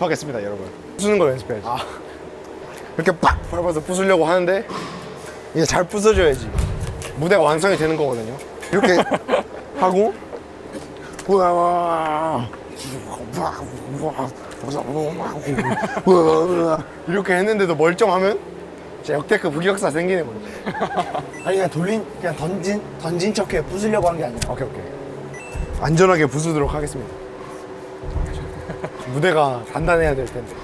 연습하겠습니다, 여러분. 부수는 거 연습해야지. 이렇게 팍 밟아서 부수려고 하는데 이게 잘 부서져야지 무대가 완성이 되는 거거든요. 이렇게 하고 이렇게 했는데도 멀쩡하면 진짜 역대급 흑역사 생기네 뭐. 아니 그냥 돌린 그냥 던진 던진 척해 부수려고 한 게 아니라 오케이 오케이. 안전하게 부수도록 하겠습니다. 무대가 단단해야 될 텐데.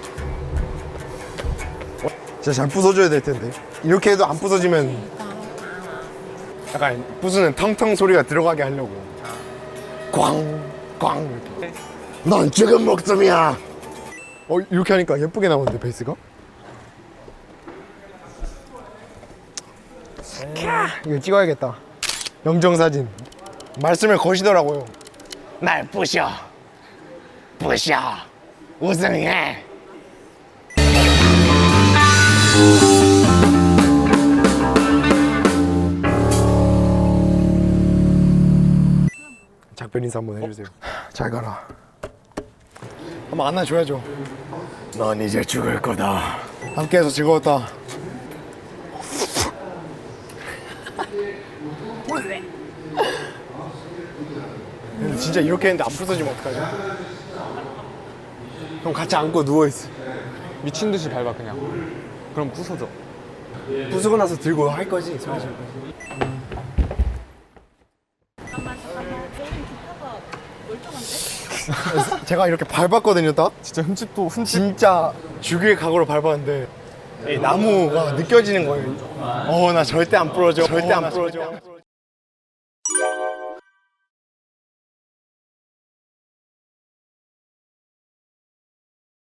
어? 진짜 잘 부서줘야 될 텐데. 이렇게 해도 안 부서지면 약간 부수는 텅텅 소리가 들어가게 하려고. 꽝, 꽝 이렇게. 넌 지금 목숨이야. 어 이렇게 하니까 예쁘게 나오는데 베이스가? 이거 찍어야겠다. 영정 사진. 말씀을 거시더라고요. 날 부셔 부셔 우승해 작별 인사 한번 해주세요. 잘 가라. 한번 안아줘야죠. 넌 이제 죽을 거다 함께해서 즐거웠다. 근데 진짜 이렇게 했는데 안 부서지면 어떡하지? 형 같이 안고 누워있어. 미친 듯이 밟아 그냥. 그럼 부서져. 부수고 나서 들고 할 거지? 소리 거지? 제가 이렇게 밟았거든요, 딱. 진짜 흠집도 흠집. 진짜 죽일 각오로 밟았는데 이 나무가 느껴지는 거예요. 어, 나 절대 안 부러져. 절대 안 부러져.